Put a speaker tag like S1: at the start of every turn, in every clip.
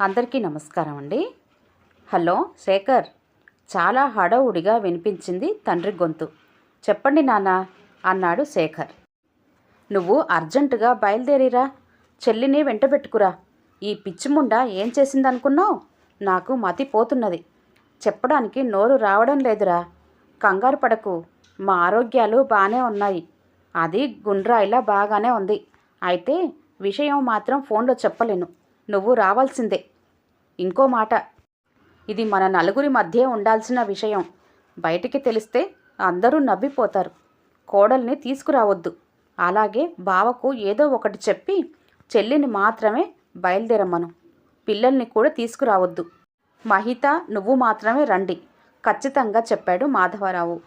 S1: అందరికీ నమస్కారం అండి. హలో శేఖర్. చాలా హడావుడిగా వినిపించింది తండ్రి గొంతు. చెప్పండి నాన్న అన్నాడు శేఖర్. నువ్వు అర్జెంటుగా బయలుదేరిరా. చెల్లిని వెంటబెట్టుకురా. ఈ పిచ్చిముండ ఏం చేసిందనుకున్నావు? నాకు మతి పోతున్నది. చెప్పడానికి నోరు రావడం లేదురా. కంగారు పడకు. మా ఆరోగ్యాలు బాగానే ఉన్నాయి. అది గుండ్రాయిలా బాగానే ఉంది. అయితే విషయం మాత్రం ఫోన్లో చెప్పలేను. నువ్వు రావాల్సిందే. ఇంకో మాట. ఇది మన నలుగురి మధ్య ఉండాల్సిన విషయం. బయటికి తెలిస్తే అందరూ నవ్విపోతారు. కోడల్ని తీసుకురావద్దు. అలాగే బావకు ఏదో ఒకటి చెప్పి చెల్లిని మాత్రమే బయలుదేరమ్మను. పిల్లల్ని కూడా తీసుకురావద్దు. మహిత నువ్వు మాత్రమే రండి. ఖచ్చితంగా చెప్పాడు మాధవరావు.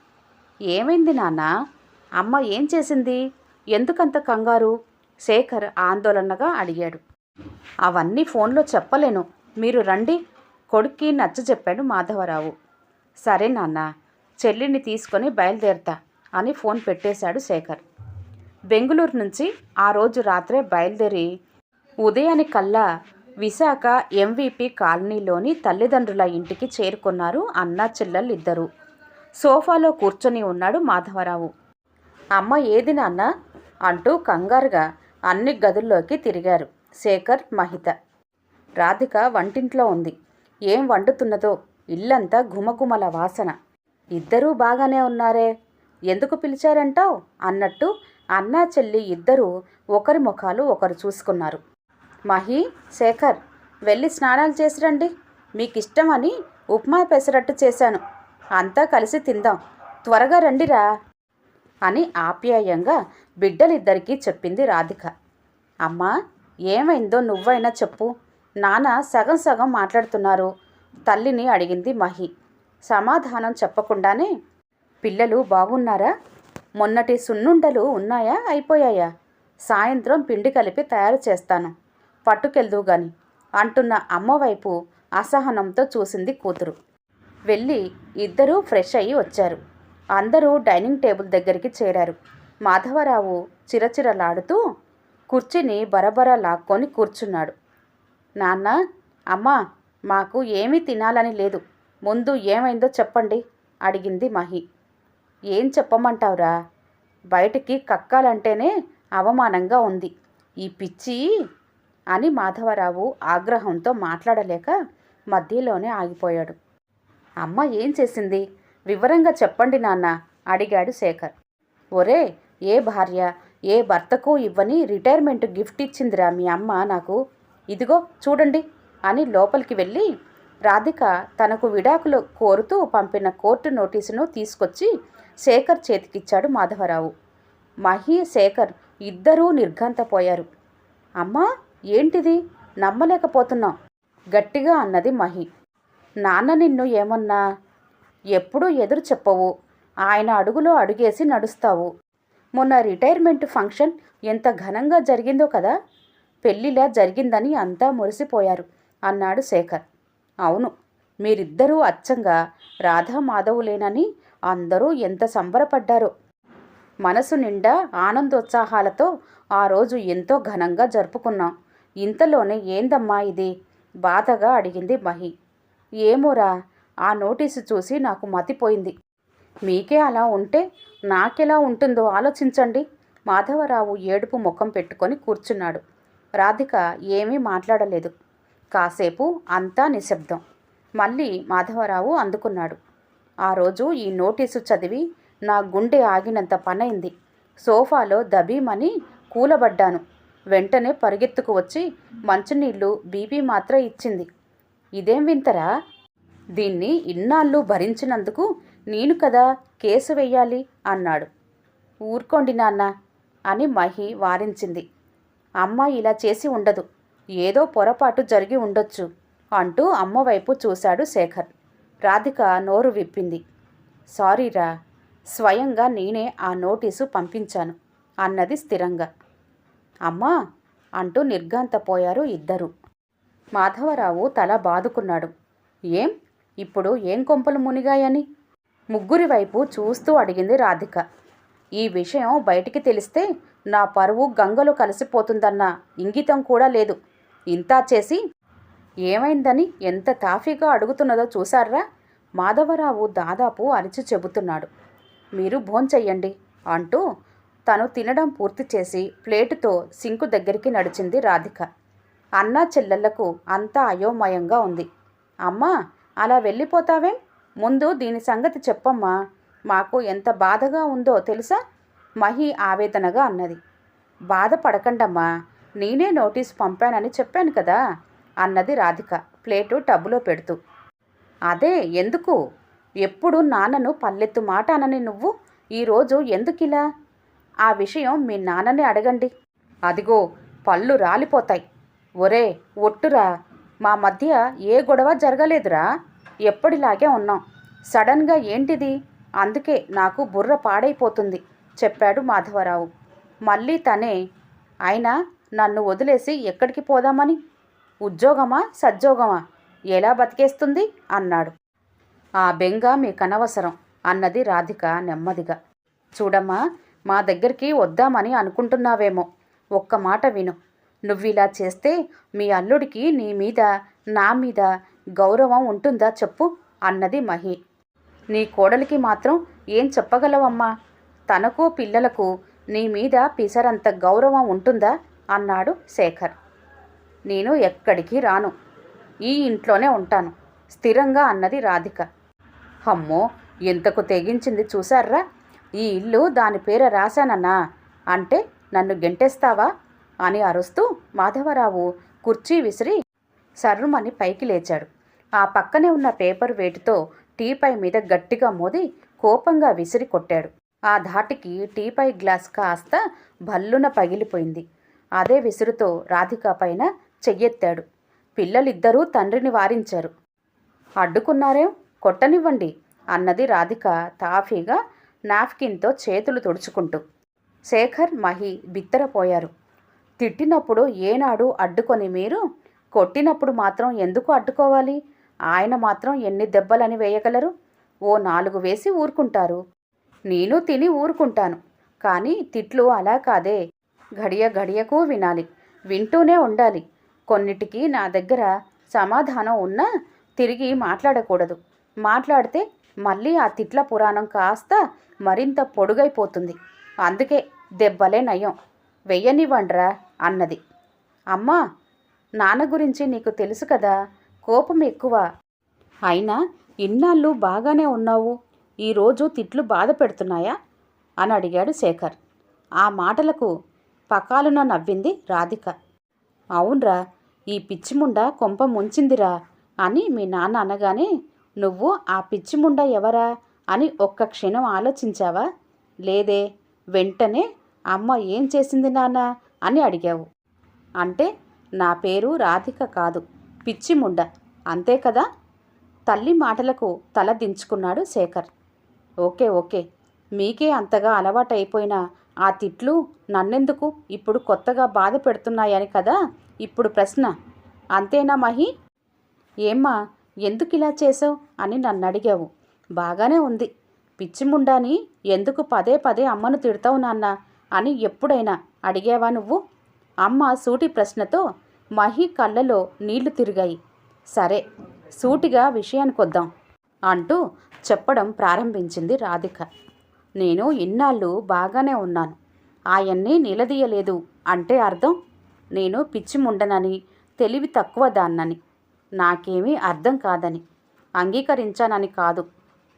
S1: ఏమైంది నాన్న? అమ్మ ఏం చేసింది? ఎందుకంత కంగారు? శేఖర్ ఆందోళనగా అడిగాడు. అవన్నీ ఫోన్లో చెప్పలేను. మీరు రండి. కొడుక్కి నచ్చ చెప్పాడు మాధవరావు. సరే నాన్న చెల్లిని తీసుకొని బయలుదేరతా అని ఫోన్ పెట్టేశాడు శేఖర్. బెంగుళూరు నుంచి ఆ రోజు రాత్రే బయలుదేరి ఉదయానికల్లా విశాఖ ఎంవిపి కాలనీలోని తల్లిదండ్రుల ఇంటికి చేరుకున్నారు అన్న చెల్లెలు ఇద్దరు సోఫాలో కూర్చొని ఉన్నాడు మాధవరావు. అమ్మ ఏది నాన్న? అంటూ కంగారుగా అన్ని గదుల్లోకి తిరిగారు. శేఖర్ మహిత. రాధిక వంటింట్లో ఉంది. ఏం వండుతున్నదో ఇల్లంతా ఘుమఘుమల వాసన. ఇద్దరూ బాగానే ఉన్నారే. ఎందుకు పిలిచారంటావు? అన్నట్టు అన్నా చెల్లి ఇద్దరూ ఒకరి ముఖాలు ఒకరు చూసుకున్నారు. మహి శేఖర్ వెళ్ళి స్నానాలు చేసి రండి. మీకు ఇష్టమని ఉప్మా పెసరట్టు చేశాను. అంతా కలిసి తిందాం. త్వరగా రండిరా అని ఆప్యాయంగా బిడ్డలిద్దరికీ చెప్పింది రాధిక. అమ్మా ఏమైందో నువ్వైనా చెప్పు. నాన్న సగం సగం మాట్లాడుతున్నారు. తల్లిని అడిగింది మహి. సమాధానం చెప్పకుండానే పిల్లలు బాగున్నారా? మొన్నటి సున్నుండలు ఉన్నాయా? అయిపోయాయా? సాయంత్రం పిండి కలిపి తయారు చేస్తాను. పట్టుకెళ్దు గాని అంటున్న అమ్మవైపు అసహనంతో చూసింది కూతురు. వెళ్ళి ఇద్దరూ ఫ్రెష్ అయ్యి వచ్చారు. అందరూ డైనింగ్ టేబుల్ దగ్గరికి చేరారు. మాధవరావు చిరచిరలాడుతూ కుర్చీని బరబర లాక్కొని కూర్చున్నాడు. నాన్న అమ్మా మాకు ఏమీ తినాలని లేదు. ముందు ఏమైందో చెప్పండి అడిగింది మహి. ఏం చెప్పమంటావురా? బయటికి కక్కాలంటేనే అవమానంగా ఉంది. ఈ పిచ్చి అని మాధవరావు ఆగ్రహంతో మాట్లాడలేక మధ్యలోనే ఆగిపోయాడు. అమ్మ ఏం చేసింది? వివరంగా చెప్పండి నాన్న అడిగాడు శేఖర్. ఒరే ఏ భార్య? ఏ భర్తకు ఇవ్వని రిటైర్మెంట్ గిఫ్ట్ ఇచ్చిందిరా మీ అమ్మ నాకు. ఇదిగో చూడండి అని లోపలికి వెళ్ళి రాధిక తనకు విడాకులు కోరుతూ పంపిన కోర్టు నోటీసును తీసుకొచ్చి శేఖర్ చేతికిచ్చాడు మాధవరావు. మహి శేఖర్ ఇద్దరూ నిర్ఘంతపోయారు. అమ్మా ఏంటిది? నమ్మలేకపోతున్నాం గట్టిగా అన్నది మహి. నాన్న నిన్ను ఏమన్నా? ఎప్పుడూ ఎదురు చెప్పవు. ఆయన అడుగులో అడుగేసి నడుస్తావు. మొన్న రిటైర్మెంట్ ఫంక్షన్ ఎంత ఘనంగా జరిగిందో కదా. పెళ్ళిలా జరిగిందని అంతా మురిసిపోయారు అన్నాడు శేఖర్. అవును మీరిద్దరూ అచ్చంగా రాధా మాధవులేనని అందరూ ఎంత సంబరపడ్డారో. మనసు నిండా ఆనందోత్సాహాలతో ఆ రోజు ఎంతో ఘనంగా జరుపుకున్నాం. ఇంతలోనే ఏందమ్మా ఇది? బాధగా అడిగింది మహి. ఏమోరా ఆ నోటీసు చూసి నాకు మతిపోయింది. మీకే అలా ఉంటే నాకెలా ఉంటుందో ఆలోచించండి. మాధవరావు ఏడుపు ముఖం పెట్టుకొని కూర్చున్నాడు. రాధిక ఏమీ మాట్లాడలేదు. కాసేపు అంతా నిశ్శబ్దం. మళ్ళీ మాధవరావు అందుకున్నాడు. ఆ రోజు ఈ నోటీసు చదివి నా గుండె ఆగినంత పనైంది. సోఫాలో దబీమని కూలబడ్డాను. వెంటనే పరిగెత్తుకు వచ్చి మంచినీళ్ళు బీపీ మాత్ర ఇచ్చింది. ఇదేం వింతరా? దీన్ని ఇన్నాళ్ళు భరించినందుకు నేను కదా కేసు వెయ్యాలి అన్నాడు. ఊరుకోండి నాన్న అని మహి వారించింది. అమ్మ ఇలా చేసి ఉండదు. ఏదో పొరపాటు జరిగి ఉండొచ్చు అంటూ అమ్మ వైపు చూశాడు శేఖర్. రాధిక నోరు విప్పింది. సారీరా స్వయంగా నేనే ఆ నోటీసు పంపించాను అన్నది స్థిరంగా. అమ్మా అంటూ నిర్ఘాంతపోయారు ఇద్దరు. మాధవరావు తల బాదుకున్నాడు. ఏం? ఇప్పుడు ఏం కొంపలు మునిగాయని? ముగ్గురి వైపు చూస్తూ అడిగింది రాధిక. ఈ విషయం బయటికి తెలిస్తే నా పరువు గంగలో కలిసిపోతుందన్న ఇంగితం కూడా లేదు. ఇంతా చేసి ఏమైందని ఎంత తాఫీగా అడుగుతున్నదో చూశారా? మాధవరావు దాదాపు అరిచి చెబుతున్నాడు. మీరు భోంచెయ్యండి అంటూ తను తినడం పూర్తి చేసి ప్లేటుతో సింకు దగ్గరికి నడిచింది రాధిక. అన్నా చెల్లెళ్ళకు అంతా అయోమయంగా ఉంది. అమ్మా అలా వెళ్ళిపోతావేం? ముందు దీని సంగతి చెప్పమ్మా. మాకు ఎంత బాధగా ఉందో తెలుసా? మహి ఆవేదనగా అన్నది. బాధపడకండమ్మా. నేనే నోటీస్ పంపానని చెప్పాను కదా? అన్నది రాధిక. ప్లేటు టబ్బులో పెడుతూ. అదే ఎందుకు? ఎప్పుడు నాన్నను పల్లెత్తు మాట అనని నువ్వు? ఈరోజు ఎందుకిలా? ఆ విషయం మీ నాన్నని అడగండి. అదిగో పళ్ళు రాలిపోతాయి. ఒరే ఒట్టురా. మా మధ్య ఏ గొడవ జరగలేదురా. ఎప్పటిలాగే ఉన్నాం. సడన్గా ఏంటిది? అందుకే నాకు బుర్ర పాడైపోతుంది చెప్పాడు మాధవరావు. మళ్ళీ తనే అయినా నన్ను వదిలేసి ఎక్కడికి పోదామని? ఉద్యోగమా? సద్యోగమా? ఎలా బతికేస్తుంది? అన్నాడు. ఆ బెంగ మీకనవసరం అన్నది రాధిక నెమ్మదిగా. చూడమ్మా మా దగ్గరికి వద్దామని అనుకుంటున్నావేమో. ఒక్క మాట విను. నువ్విలా చేస్తే మీ అల్లుడికి నీ మీద నా మీద గౌరవం ఉంటుందా చెప్పు అన్నది మహి. నీ కోడలికి మాత్రం ఏం చెప్పగలవమ్మా? తనకు పిల్లలకు నీ మీద పిసరంత గౌరవం ఉంటుందా? అన్నాడు శేఖర్. నేను ఎక్కడికి రాను. ఈ ఇంట్లోనే ఉంటాను. స్థిరంగా అన్నది రాధిక. అమ్మో ఎంతకు తెగించింది చూశారా? ఈ ఇల్లు దాని పేర రాశానన్నా. అంటే నన్ను గెంటేస్తావా? అని అరుస్తూ మాధవరావు కుర్చీ విసిరి సర్రుమని పైకి లేచాడు. ఆ పక్కనే ఉన్న పేపర్ వేటితో టీపై మీద గట్టిగా మోది కోపంగా విసిరి కొట్టాడు. ఆ ధాటికి టీపై గ్లాస్ కాస్త భల్లున పగిలిపోయింది. అదే విసురుతో రాధిక పైన చెయ్యెత్తాడు. పిల్లలిద్దరూ తండ్రిని వారించారు. అడ్డుకున్నారేం? కొట్టనివ్వండి అన్నది రాధిక తాఫీగా నాఫ్కిన్తో చేతులు తుడుచుకుంటూ. శేఖర్ మహి బిత్తరపోయారు. తిట్టినప్పుడు ఏనాడు అడ్డుకొని మీరు? కొట్టినప్పుడు మాత్రం ఎందుకు అడ్డుకోవాలి? ఆయన మాత్రం ఎన్ని దెబ్బలని వేయగలరు? ఓ నాలుగు వేసి ఊరుకుంటారు. నేను తిని ఊరుకుంటాను. కానీ తిట్లు అలా కాదే. గడియ గడియకు వినాలి. వింటూనే ఉండాలి. కొన్నిటికి నా దగ్గర సమాధానం ఉన్నా తిరిగి మాట్లాడకూడదు. మాట్లాడితే మళ్ళీ ఆ తిట్ల పురాణం కాస్త మరింత పొడుగైపోతుంది. అందుకే దెబ్బలే నయం. వెయ్యనివ్వండ్రా అన్నది. అమ్మా నాన్న గురించి నీకు తెలుసు కదా? కోపం ఎక్కువ. అయినా ఇన్నాళ్ళు బాగానే ఉన్నావు. ఈరోజు తిట్లు బాధ పెడుతున్నాయా? అని అడిగాడు శేఖర్. ఆ మాటలకు పకాలున నవ్వింది రాధిక. అవునరా ఈ పిచ్చిముండ కొంప ముంచిందిరా అని మీ నాన్న అనగానే నువ్వు ఆ పిచ్చిముండ ఎవరా? అని ఒక్క క్షణం ఆలోచించావా? లేదే వెంటనే అమ్మ ఏం చేసింది నాన్న? అని అడిగావు. అంటే నా పేరు రాధిక కాదు. పిచ్చి ముండ. అంతే కదా? తల్లి మాటలకు తల దించుకున్నాడు శేఖర్. Okay okay. మీకే అంతగా అలవాటైపోయిన ఆ తిట్లు నన్నెందుకు? ఇప్పుడు కొత్తగా బాధ పెడుతున్నాయని కదా? ఇప్పుడు ప్రశ్న. అంతేనా మహి? ఏమ్మా ఎందుకు ఇలా చేసావు అని నన్ను అడిగావు బాగానే ఉంది. పిచ్చిముండాని ఎందుకు పదే పదే అమ్మను తిడతావు నాన్న? అని ఎప్పుడైనా అడిగావా నువ్వు? అమ్మ సూటి ప్రశ్నతో మహి కళ్ళలో నీళ్ళు తిరిగాయి. సరే సూటిగా విషయానికొద్దాం అంటూ చెప్పడం ప్రారంభించింది రాధిక. నేను ఇన్నాళ్ళు బాగానే ఉన్నాను. ఆయన్ని నిలదీయలేదు అంటే అర్థం? నేను పిచ్చి ముండనని తెలివి తక్కువ దాన్నని నాకేమీ అర్థం కాదని. అంగీకరించానని కాదు.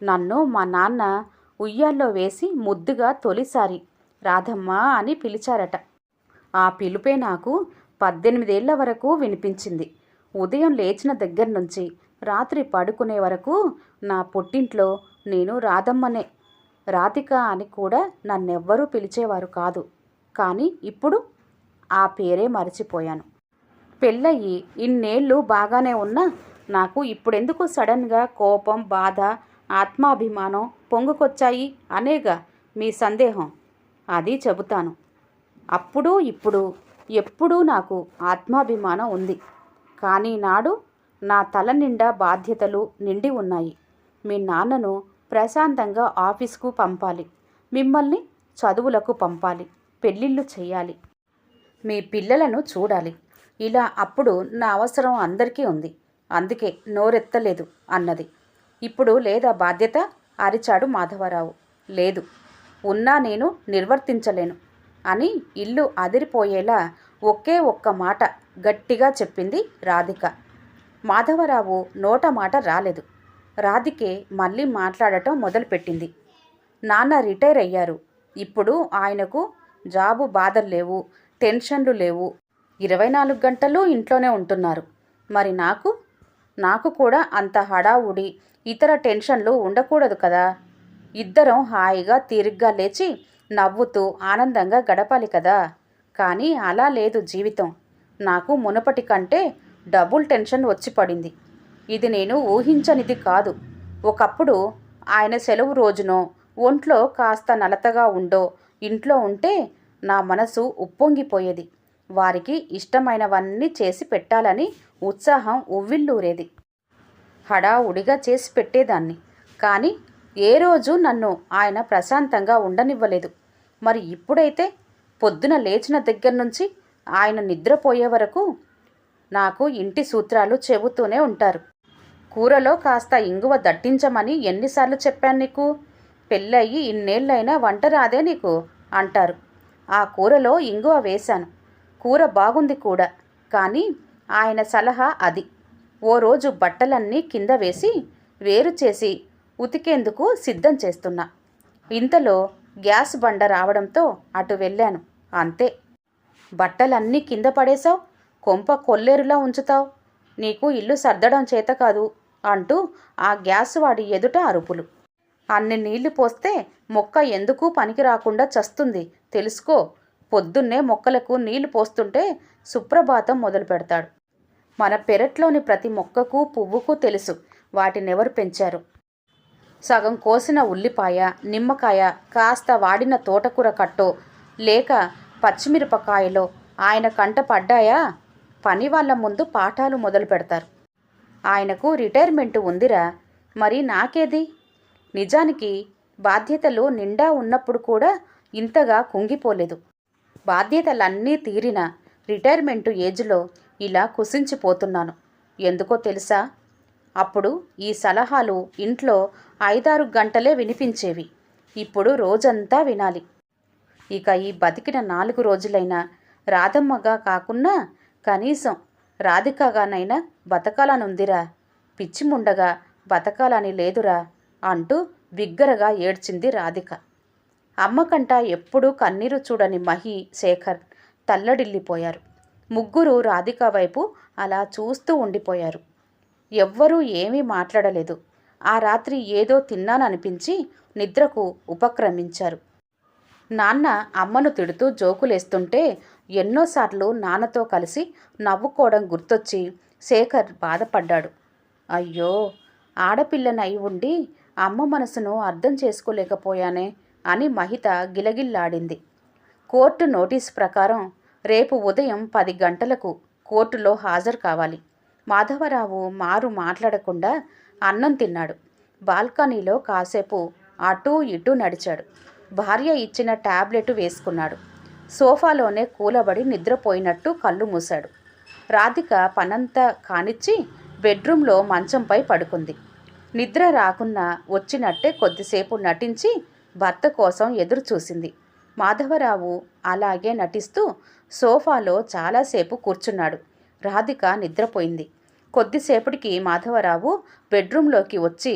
S1: నన్ను మా నాన్న ఉయ్యాల్లో వేసి ముద్దుగా తొలిసారి రాధమ్మ అని పిలిచారట. ఆ పిలుపే నాకు పద్దెనిమిదేళ్ళ వరకు వినిపించింది. ఉదయం లేచిన దగ్గర నుంచి రాత్రి పడుకునే వరకు నా పుట్టింట్లో నేను రాధమ్మనే రాధిక అని కూడా నన్నెవ్వరూ పిలిచేవారు కాదు. కానీ ఇప్పుడు ఆ పేరే మర్చిపోయాను. పెళ్ళయి ఇన్నేళ్ళు బాగానే ఉన్నా నాకు ఇప్పుడెందుకు సడన్గా కోపం బాధ ఆత్మాభిమానం పొంగుకొచ్చాయి అనేగా మీ సందేహం? అది చెబుతాను. అప్పుడు ఇప్పుడు ఎప్పుడూ నాకు ఆత్మాభిమానం ఉంది. కానీ నాడు నా తల నిండా బాధ్యతలు నిండి ఉన్నాయి. మీ నాన్నను ప్రశాంతంగా ఆఫీస్కు పంపాలి. మిమ్మల్ని చదువులకు పంపాలి. పెళ్ళిళ్ళు చేయాలి. మీ పిల్లలను చూడాలి. ఇలా అప్పుడు నా అవసరం అందరికీ ఉంది. అందుకే నోరెత్తలేదు అన్నది. ఇప్పుడు లేదా బాధ్యత అరిచాడు మాధవరావు. లేదు. ఉన్నా నేను నిర్వర్తించలేను. అని ఇల్లు అదిరిపోయేలా ఒకే ఒక్క మాట గట్టిగా చెప్పింది రాధిక. మాధవరావు నోట మాట రాలేదు. రాధికే మళ్ళీ మాట్లాడటం మొదలుపెట్టింది. నాన్న రిటైర్ అయ్యారు. ఇప్పుడు ఆయనకు జాబు బాధలు లేవు టెన్షన్లు లేవు. ఇరవై నాలుగు గంటలు ఇంట్లోనే ఉంటున్నారు. మరి నాకు? నాకు కూడా అంత హడావుడి ఇతర టెన్షన్లు ఉండకూడదు కదా? ఇద్దరం హాయిగా తీరిగ్గా లేచి నవ్వుతూ ఆనందంగా గడపాలి కదా. కానీ అలా లేదు జీవితం. నాకు మునపటి కంటే డబుల్ టెన్షన్ వచ్చి పడింది. ఇది నేను ఊహించనిది కాదు. ఒకప్పుడు ఆయన సెలవు రోజునో ఒంట్లో కాస్త నలతగా ఉండో ఇంట్లో ఉంటే నా మనసు ఉప్పొంగిపోయేది. వారికి ఇష్టమైనవన్నీ చేసి పెట్టాలని ఉత్సాహం ఉవ్విల్లూరేది హడావుడిగా చేసి పెట్టేదాన్ని. కానీ ఏ రోజు నన్ను ఆయన ప్రశాంతంగా ఉండనివ్వలేదు. మరి ఇప్పుడైతే పొద్దున లేచిన దగ్గర నుంచి ఆయన నిద్రపోయే వరకు నాకు ఇంటి సూత్రాలు చెబుతూనే ఉంటారు. కూరలో కాస్త ఇంగువ దట్టించమని ఎన్నిసార్లు చెప్పాను నీకు? పెళ్ళయి ఇన్నేళ్ళైనా వంట రాదే నీకు? అంటారు. ఆ కూరలో ఇంగువ వేశాను. కూర బాగుంది కూడా. కానీ ఆయన సలహా అది. ఓ రోజు బట్టలన్నీ కింద వేసి వేరు చేసి ఉతికేందుకు సిద్ధం చేస్తున్నా. ఇంతలో గ్యాస్ బండ రావడంతో అటు వెళ్ళాను. అంతే. బట్టలన్నీ కింద పడేశావు? కొంప కొల్లేరులా ఉంచుతావు? నీకు ఇల్లు సర్దడం చేత కాదు అంటూ ఆ గ్యాస్ వాడి ఎదుట అరుపులు. అన్ని నీళ్ళు పోస్తే మొక్క ఎందుకు పనికి రాకుండా చస్తుంది. తెలుసుకో పొద్దున్నే మొక్కలకు నీళ్ళు పోస్తుంటే సుప్రభాతం మొదలు పెడతాడు. మన పెరట్లోని ప్రతి మొక్కకు పువ్వుకు తెలుసు వాటినెవరు పెంచారు. సగం కోసిన ఉల్లిపాయ నిమ్మకాయ కాస్త వాడిన తోటకూర కట్టో లేక పచ్చిమిరపకాయలో ఆయన కంట పడ్డాయా? పని వాళ్ళ ముందు పాఠాలు మొదలు పెడతారు. ఆయనకు రిటైర్మెంట్ ఉందిరా. మరి నాకేది? నిజానికి బాధ్యతలు నిండా ఉన్నప్పుడు కూడా ఇంతగా కుంగిపోలేదు. బాధ్యతలన్నీ తీరిన రిటైర్మెంటు ఏజ్లో ఇలా కుసించిపోతున్నాను. ఎందుకో తెలుసా? అప్పుడు ఈ సలహాలు ఇంట్లో ఐదారు గంటలే వినిపించేవి. ఇప్పుడు రోజంతా వినాలి. ఇక ఈ బతికిన నాలుగు రోజులైనా రాధమ్మగా కాకున్నా కనీసం రాధికగానైనా బతకాలనుందిరా. పిచ్చిముండగా బతకాలని లేదురా అంటూ బిగ్గరగా ఏడ్చింది రాధిక. అమ్మకంట ఎప్పుడూ కన్నీరు చూడని మహి శేఖర్ తల్లడిల్లిపోయారు. ముగ్గురు రాధిక వైపు అలా చూస్తూ ఉండిపోయారు. ఎవ్వరూ ఏమీ మాట్లాడలేదు. ఆ రాత్రి ఏదో తిన్నాననిపించి నిద్రకు ఉపక్రమించారు. నాన్న అమ్మను తిడుతూ జోకులేస్తుంటే ఎన్నోసార్లు నాన్నతో కలిసి నవ్వుకోవడం గుర్తొచ్చి శేఖర్ బాధపడ్డాడు. అయ్యో ఆడపిల్లనై ఉండి అమ్మ మనసును అర్థం చేసుకోలేకపోయానే అని మహిత గిలగిల్లాడింది. కోర్టు నోటీస్ ప్రకారం రేపు ఉదయం పది గంటలకు కోర్టులో హాజరు కావాలి. మాధవరావు మారు మాట్లాడకుండా అన్నం తిన్నాడు. బాల్కనీలో కాసేపు అటూ ఇటూ నడిచాడు. భార్య ఇచ్చిన టాబ్లెట్ వేసుకున్నాడు. సోఫాలోనే కూలబడి నిద్రపోయినట్టు కళ్ళు మూశాడు. రాధిక పనంతా కానిచ్చి బెడ్రూమ్లో మంచంపై పడుకుంది. నిద్ర రాకున్నా వచ్చినట్టే కొద్దిసేపు నటించి భర్త కోసం ఎదురు చూసింది మాధవరావు అలాగే నటిస్తూ సోఫాలో చాలాసేపు కూర్చున్నాడు. రాధిక నిద్రపోయింది. కొద్దిసేపటికి మాధవరావు బెడ్రూంలోకి వచ్చి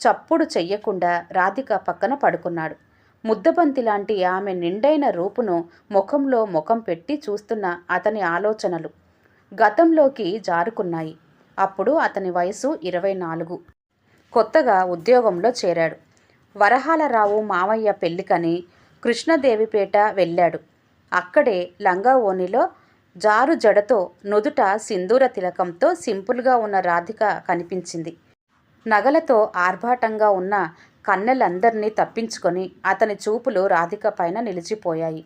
S1: చప్పుడు చెయ్యకుండా రాధిక పక్కన పడుకున్నాడు. ముద్దబంతి లాంటి ఆమె నిండైన రూపును ముఖంలో ముఖం పెట్టి చూస్తున్న అతని ఆలోచనలు గతంలోకి జారుకున్నాయి. అప్పుడు అతని వయసు ఇరవై నాలుగు. కొత్తగా ఉద్యోగంలో చేరాడు. వరహాలరావు మామయ్య పెళ్ళికని కృష్ణదేవిపేట వెళ్ళాడు. అక్కడే లంగా ఓనిలో జారు జడతో నుదుట సింధూర తిలకంతో సింపుల్గా ఉన్న రాధిక కనిపించింది. నగలతో ఆర్భాటంగా ఉన్న కన్నెలందరినీ తప్పించుకొని అతని చూపులు రాధిక పైన నిలిచిపోయాయి.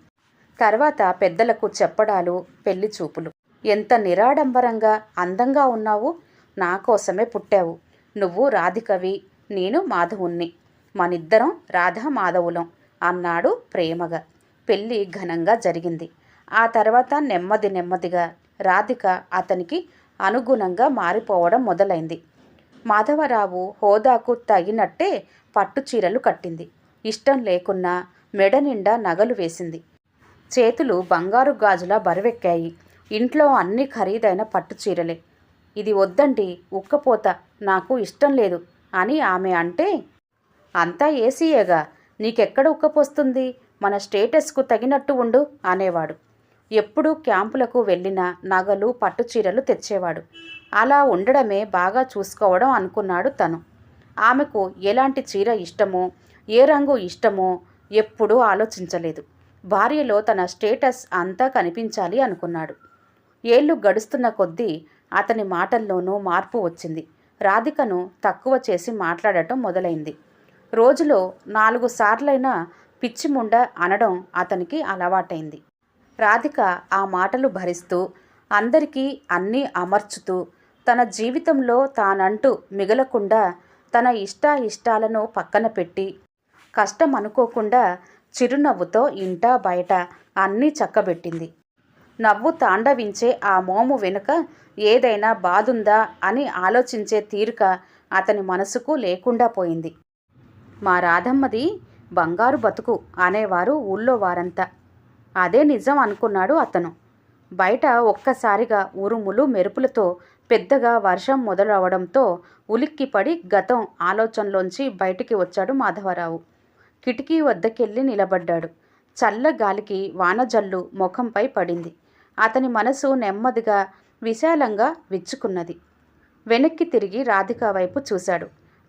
S1: తర్వాత పెద్దలకు చెప్పడాలు పెళ్ళి చూపులు. ఎంత నిరాడంబరంగా అందంగా ఉన్నావు. నా కోసమే పుట్టావు. నువ్వు రాధికవి. నేను మాధవుణ్ణి. మనిద్దరం రాధా మాధవులం అన్నాడు ప్రేమగా. పెళ్ళి ఘనంగా జరిగింది. ఆ తర్వాత నెమ్మది నెమ్మదిగా రాధిక అతనికి అనుగుణంగా మారిపోవడం మొదలైంది. మాధవరావు హోదాకు తగినట్టే పట్టు చీరలు కట్టింది. ఇష్టం లేకున్నా మెడ నిండా నగలు వేసింది. చేతులు బంగారు గాజులా బరువెక్కాయి. ఇంట్లో అన్ని ఖరీదైన పట్టు చీరలే. ఇది వద్దండి ఉక్కపోత నాకు ఇష్టం లేదు అని ఆమె అంటే అంతా ఏసీయేగా నీకెక్కడ ఉక్కపోస్తుంది? మన స్టేటస్కు తగినట్టు ఉండు అనేవాడు. ఎప్పుడూ క్యాంపులకు వెళ్ళిన నగలు పట్టు చీరలు తెచ్చేవాడు. అలా ఉండడమే బాగా చూసుకోవడం అనుకున్నాడు తను. ఆమెకు ఎలాంటి చీర ఇష్టమో ఏ రంగు ఇష్టమో ఎప్పుడూ ఆలోచించలేదు. భార్యలో తన స్టేటస్ అంతా కనిపించాలి అనుకున్నాడు. ఏళ్ళు గడుస్తున్న కొద్దీ అతని మాటల్లోనూ మార్పు వచ్చింది. రాధికను తక్కువ చేసి మాట్లాడటం మొదలైంది. రోజులో నాలుగు సార్లైనా పిచ్చిముండ అనడం అతనికి అలవాటైంది. రాధిక ఆ మాటలు భరిస్తూ అందరికీ అన్నీ అమర్చుతూ తన జీవితంలో తానంటూ మిగలకుండా తన ఇష్ట ఇష్టాలను పక్కన పెట్టి కష్టం అనుకోకుండా చిరునవ్వుతో ఇంటా బయట అన్నీ చక్కబెట్టింది. నవ్వు తాండవించే ఆ మోము వెనుక ఏదైనా బాదుందా అని ఆలోచించే తీరిక అతని మనసుకు లేకుండా పోయింది. మా రాధమ్మది బంగారు బతుకు అనేవారు ఊళ్ళో వారంతా. అదే నిజం అనుకున్నాడు అతను. బయట ఒక్కసారిగా ఉరుములు మెరుపులతో పెద్దగా వర్షం మొదలవడంతో ఉలిక్కిపడి గతం ఆలోచనలోంచి బయటికి వచ్చాడు మాధవరావు. కిటికీ వద్దకెళ్ళి నిలబడ్డాడు. చల్ల గాలికి వానజల్లు ముఖంపై పడింది. అతని మనసు నెమ్మదిగా విశాలంగా విచ్చుకున్నది. వెనక్కి తిరిగి రాధిక వైపు చూశాడు.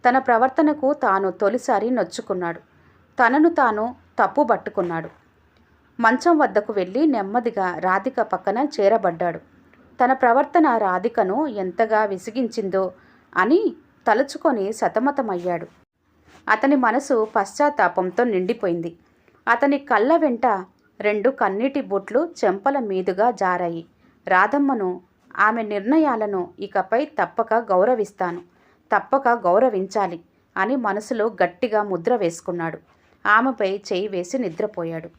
S1: తన ప్రవర్తనకు తాను తొలిసారి నొచ్చుకున్నాడు. తనను తాను తప్పు పట్టుకున్నాడు మంచం వద్దకు వెళ్ళి నెమ్మదిగా రాధిక పక్కన చేరబడ్డాడు. తన ప్రవర్తన రాధికను ఎంతగా విసిగించిందో అని తలుచుకొని సతమతమయ్యాడు. అతని మనసు పశ్చాత్తాపంతో నిండిపోయింది. అతని కళ్ళ వెంట రెండు కన్నీటి బొట్లు చెంపల మీదుగా జారాయి. రాధమ్మను ఆమె నిర్ణయాలను ఇకపై తప్పక గౌరవిస్తాను తప్పక గౌరవించాలి అని మనసులో గట్టిగా ముద్ర వేసుకున్నాడు. ఆమెపై చేయి వేసి నిద్రపోయాడు.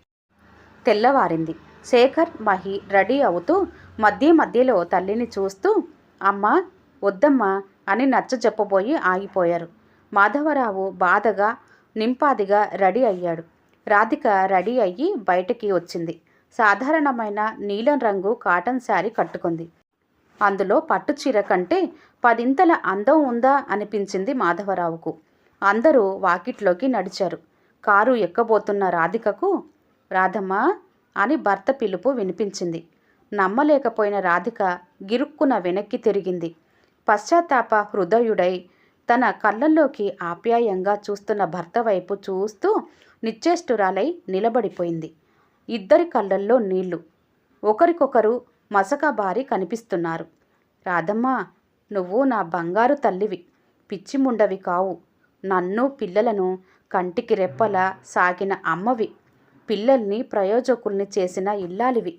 S1: తెల్లవారింది. శేఖర్ మహి రెడీ అవుతూ మధ్య మధ్యలో తల్లిని చూస్తూ అమ్మా వద్దమ్మా అని నచ్చ చెప్పబోయి ఆగిపోయారు. మాధవరావు బాధగా నింపాదిగా రెడీ అయ్యాడు. రాధిక రెడీ అయ్యి బయటికి వచ్చింది. సాధారణమైన నీలం రంగు కాటన్ శారీ కట్టుకుంది. అందులో పట్టు చీర కంటే పదింతల అందం ఉందా అనిపించింది మాధవరావుకు. అందరూ వాకిట్లోకి నడిచారు. కారు ఎక్కబోతున్న రాధికకు రాధమ్మ! అని భర్త పిలుపు వినిపించింది. నమ్మలేకపోయిన రాధిక గిరుక్కున వెనక్కి తిరిగింది. పశ్చాత్తాప హృదయుడై తన కళ్ళల్లోకి ఆప్యాయంగా చూస్తున్న భర్త వైపు చూస్తూ నిశ్చేష్టురాలై నిలబడిపోయింది. ఇద్దరి కళ్ళల్లో నీళ్ళు. ఒకరికొకరు మసకబారి కనిపిస్తున్నారు. రాధమ్మ! నువ్వు నా బంగారు తల్లివి. పిచ్చిముండవి కావు. నన్ను పిల్లలను కంటికి రెప్పలా సాగిన అమ్మవి. పిల్లల్ని ప్రయోజకుల్ని చేసిన ఇల్లాలివి.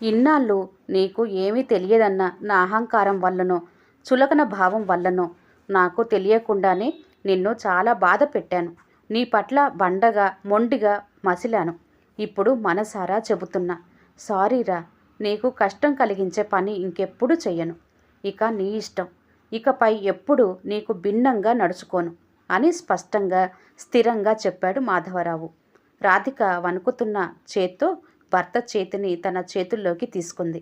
S1: ఇన్నాళ్ళు నీకు ఏమీ తెలియదన్న నా అహంకారం వల్లనో చులకన భావం వల్లనో నాకు తెలియకుండానే నిన్ను చాలా బాధ పెట్టాను. నీ పట్ల బండగా మొండిగా మసిలాను. ఇప్పుడు మనసారా చెబుతున్నా సారీరా నీకు కష్టం కలిగించే పని ఇంకెప్పుడు చెయ్యను. ఇక నీ ఇష్టం. ఇకపై ఎప్పుడు నీకు భిన్నంగా నడుచుకోను అని స్పష్టంగా స్థిరంగా చెప్పాడు మాధవరావు. రాధిక వణుకుతున్న చేత్తో భర్త చేతిని తన చేతుల్లోకి తీసుకుంది.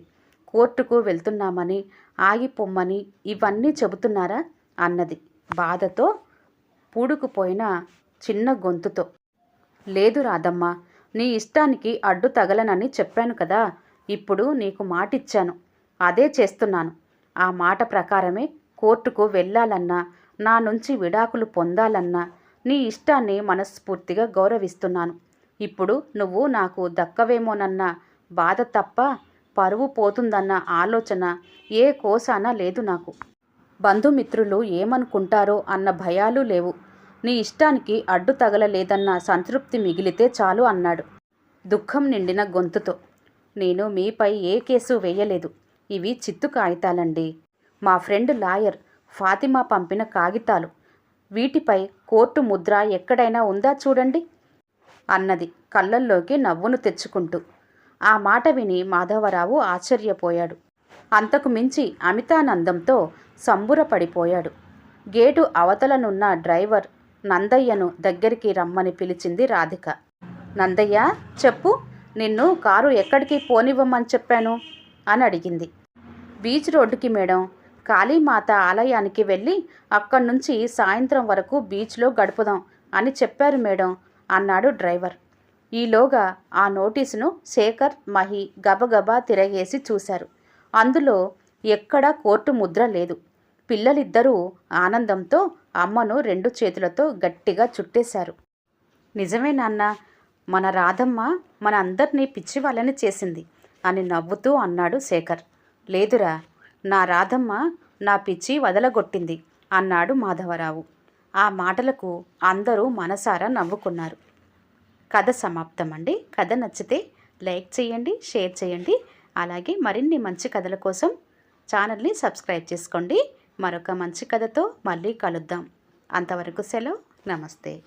S1: కోర్టుకు వెళ్తున్నామని ఆగిపోమ్మని ఇవన్నీ చెబుతున్నారా? అన్నది బాధతో పూడుకుపోయిన చిన్న గొంతుతో. లేదు రాదమ్మ నీ ఇష్టానికి అడ్డు తగలనని చెప్పాను కదా ఇప్పుడు నీకు మాటిచ్చాను. అదే చేస్తున్నాను. ఆ మాట ప్రకారమే కోర్టుకు వెళ్ళాలన్నా నా నుంచి విడాకులు పొందాలన్నా నీ ఇష్టాన్ని మనస్ఫూర్తిగా గౌరవిస్తున్నాను. ఇప్పుడు నువ్వు నాకు దక్కవేమోనన్న బాధ తప్ప పరువు పోతుందన్న ఆలోచన ఏ కోసాన లేదు నాకు. బంధుమిత్రులు ఏమనుకుంటారో అన్న భయాలు లేవు. నీ ఇష్టానికి అడ్డు తగలలేదన్న సంతృప్తి మిగిలితే చాలు అన్నాడు దుఃఖం నిండిన గొంతుతో. నేను మీపై ఏ కేసు వేయలేదు. ఇవి చిత్తు కాగితాలండి. మా ఫ్రెండ్ లాయర్ ఫాతిమా పంపిన కాగితాలు. వీటిపై కోర్టు ముద్ర ఎక్కడైనా ఉందా చూడండి. అన్నది కళ్ళల్లోకి నవ్వును తెచ్చుకుంటూ. ఆ మాట విని మాధవరావు ఆశ్చర్యపోయాడు. అంతకు మించి అమితానందంతో సంబురపడిపోయాడు. గేటు అవతలనున్న డ్రైవర్ నందయ్యను దగ్గరికి రమ్మని పిలిచింది రాధిక. నందయ్య చెప్పు నిన్ను కారు ఎక్కడికి పోనివ్వమని చెప్పాను? అని అడిగింది. బీచ్ రోడ్డుకి మేడం. కాళీమాత ఆలయానికి వెళ్ళి అక్కడి నుంచి సాయంత్రం వరకు బీచ్లో గడుపుదాం అని చెప్పారు మేడం. అన్నాడు డ్రైవర్. ఈలోగా ఆ నోటీసును శేఖర్ మహి గబగబా తిరగేసి చూశారు. అందులో ఎక్కడా కోర్టు ముద్ర లేదు. పిల్లలిద్దరూ ఆనందంతో అమ్మను రెండు చేతులతో గట్టిగా చుట్టేశారు. నిజమే నాన్న మన రాధమ్మ మన అందరినీ పిచ్చి వాళ్ళని చేసింది అని నవ్వుతూ అన్నాడు శేఖర్. లేదురా నా రాధమ్మ నా పిచ్చి వదలగొట్టింది అన్నాడు మాధవరావు. ఆ మాటలకు అందరూ మనసారా నవ్వుకున్నారు. కథ సమాప్తం అండి కథ నచ్చితే లైక్ చేయండి షేర్ చేయండి. అలాగే మరిన్ని మంచి కథల కోసం ఛానల్ని సబ్స్క్రైబ్ చేసుకోండి. మరొక మంచి కథతో మళ్ళీ కలుద్దాం. అంతవరకు సెలవు. నమస్తే.